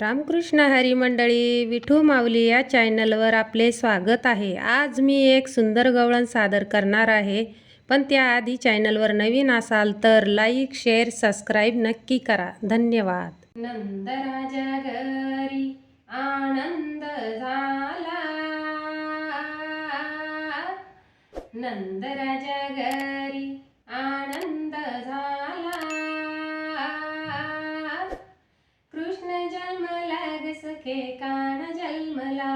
रामकृष्ण हरी मंडळी विठू माऊली या चॅनलवर आपले स्वागत आहे. आज मी एक सुंदर गवळण सादर करणार आहे. पण त्याआधी चॅनलवर नवीन असाल तर लाईक शेअर सबस्क्राईब नक्की करा. धन्यवाद. नंदराजा घरी आनंद झाला. नंदराजा घरी जन्मला ग सखे कान जन्मला.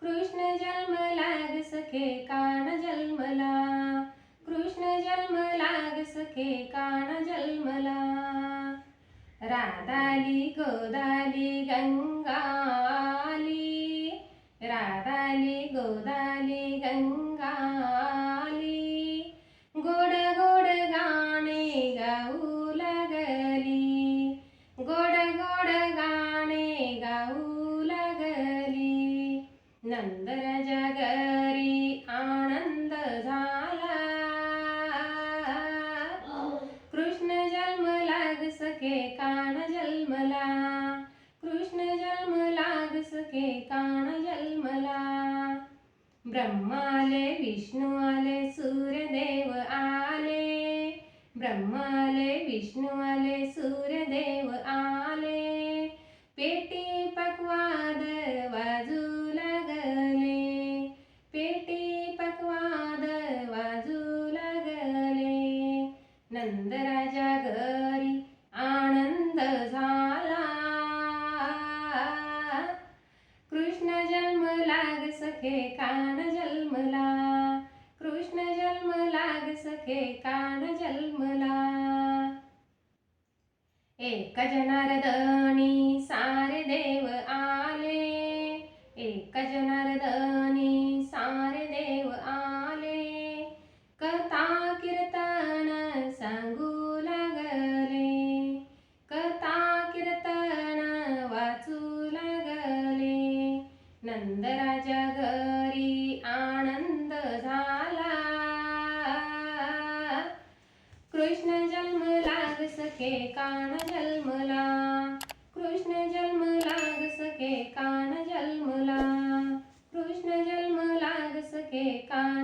कृष्ण जन्मला ग सखे कान जन्मला. कृष्ण जन्मला ग सखे कान जन्मला. राधाली गोदाली गंगाली. राधाली गोदाली गंगा हे काण जन्मला. ब्रह्माले विष्णू आले सूर्यदेव आले. ब्रह्माले विष्णू आले सूर्यदेव आले. पेटी पकवाद वाजू लागले. पेटी पकवाद वाजू लागले. नंदराजा ग कान जन्मला कृष्ण जन्मला ग सखे कान जन्मला. एक जनार्दनी सारे देव सके कान जन्मला. कृष्ण जन्म लाग सके कान जन्मला. कृष्ण जन्म लाग सके कान